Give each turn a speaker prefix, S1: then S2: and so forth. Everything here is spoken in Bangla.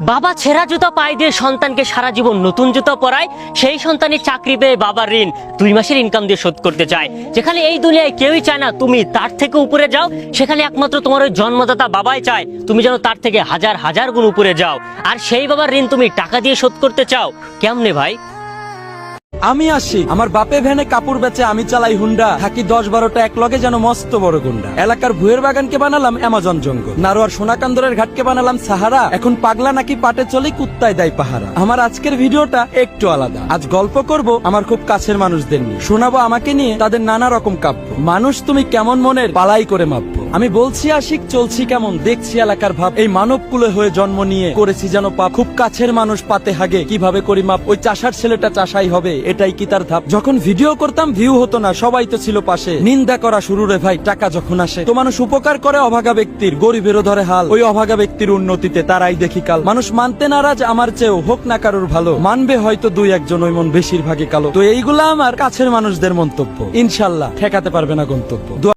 S1: বাবা ছেঁড়া জুতা পায়ে দিয়ে সন্তানকে সারা জীবন নতুন জুতা পরায়, সেই সন্তানের চাকরি পেয়ে বাবার ঋণ, দুই মাসের ইনকাম দিয়ে শোধ করতে চায়। যেখানে এই দুনিয়ায় কেউই চায় না, তুমি তার থেকে উপরে যাও, সেখানে একমাত্র তোমার ওই জন্মদাতা বাবাই চায়। তুমি যেন তার থেকে হাজার হাজার গুণ উপরে যাও। আর সেই বাবার ঋণ তুমি টাকা দিয়ে শোধ করতে চাও। কেমনে ভাই?
S2: আমি আসি। আমার বাপে ভ্যানে কাপড় বেচে আমি চালাই হুন্ডা। থাকি দশ বারোটা, এক লগে যেন মস্ত বড় গুন্ডা। এলাকার ভুয়ের বাগানকে বানালাম অ্যামাজন জঙ্গল। নারোয়ার সোনাকান্দরের ঘাটকে বানালাম সাহারা। এখন পাগলা নাকি পাটে চলে কুত্তায় দেয় পাহারা। আমার আজকের ভিডিওটা একটু আলাদা। আজ গল্প করব আমার খুব কাছের মানুষদের নিয়ে। শোনাবো আমাকে নিয়ে তাদের নানা রকম কাব্য। মানুষ তুমি কেমন মনের পালাই করে মাপবো। আমি বলছি আশিক চলছি কেমন? দেখছি এলাকার ভাব। এই মানব কুলে হয়ে জন্ম নিয়ে করেছি যেন পাপ। খুব কাছের মানুষ পাতে হাগে। কীভাবে করি মাপ? ওই চাষার ছেলেটা চাষাই হবে। এটাই কি তার ধাপ? যখন ভিডিও করতাম ভিউ হতো না। সবাই তো ছিল পাশে। নিন্দা করা শুরু রে ভাই। টাকা যখন আসে, তো মানুষ উপকার করে অভাগা ব্যক্তির। গরিবেরও ধরে হাল। ওই অভাগা ব্যক্তির উন্নতিতে তারাই দেখি কাল। মানুষ মানতে নারাজ, আমার চেয়েও। হোক না কারোর ভালো। মানবে হয়তো দুই একজন, ওই মন বেশিরভাগই কালো। তো এইগুলা আমার কাছের মানুষদের মন্তব্য। ইনশাল্লাহ, ঠেকাতে পারবে না গন্তব্য।